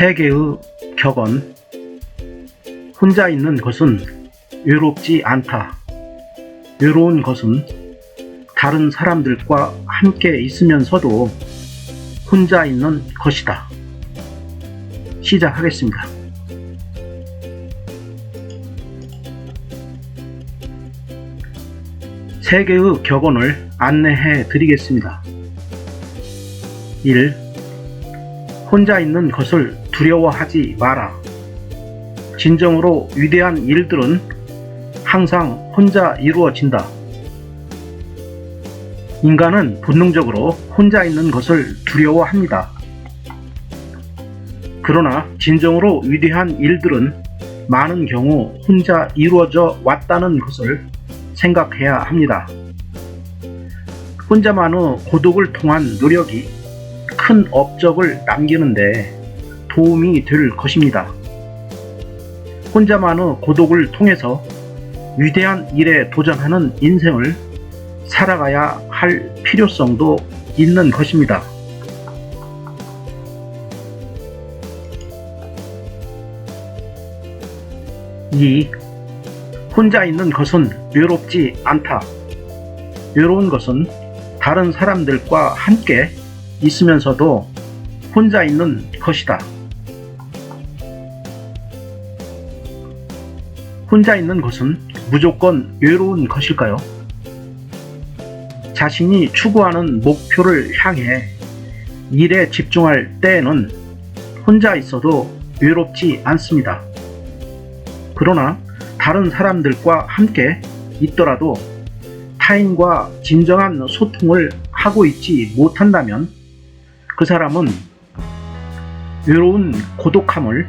세계의 격언 혼자 있는 것은 외롭지 않다. 외로운 것은 다른 사람들과 함께 있으면서도 혼자 있는 것이다. 시작하겠습니다. 세 개의 격언을 안내해 드리겠습니다. 1. 혼자 있는 것을 두려워하지 마라. 진정으로 위대한 일들은 항상 혼자 이루어진다. 인간은 본능적으로 혼자 있는 것을 두려워합니다. 그러나 진정으로 위대한 일들은 많은 경우 혼자 이루어져 왔다는 것을 생각해야 합니다. 혼자만의 고독을 통한 노력이 큰 업적을 남기는데 도움이 될 것입니다. 혼자만의 고독을 통해서 위대한 일에 도전하는 인생을 살아가야 할 필요성도 있는 것입니다. 이 혼자 있는 것은 외롭지 않다. 외로운 것은 다른 사람들과 함께 있으면서도 혼자 있는 것이다. 혼자 있는 것은 무조건 외로운 것일까요? 자신이 추구하는 목표를 향해 일에 집중할 때에는 혼자 있어도 외롭지 않습니다. 그러나 다른 사람들과 함께 있더라도 타인과 진정한 소통을 하고 있지 못한다면 그 사람은 외로운 고독함을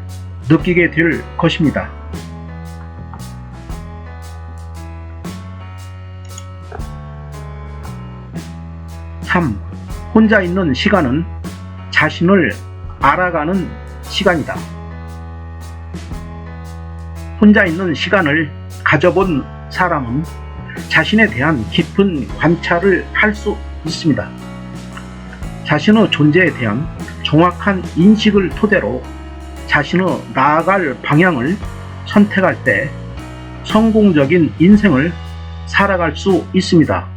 느끼게 될 것입니다. (3) 혼자 있는 시간은 자신을 알아가는 시간이다. 혼자 있는 시간을 가져본 사람은 자신에 대한 깊은 관찰을 할 수 있습니다. 자신의 존재에 대한 정확한 인식을 토대로 자신의 나아갈 방향을 선택할 때 성공적인 인생을 살아갈 수 있습니다.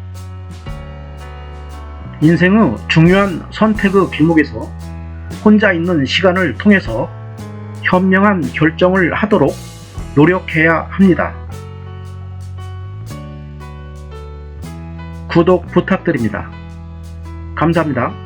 인생의 중요한 선택의 길목에서 혼자 있는 시간을 통해서 현명한 결정을 하도록 노력해야 합니다. 구독 부탁드립니다. 감사합니다.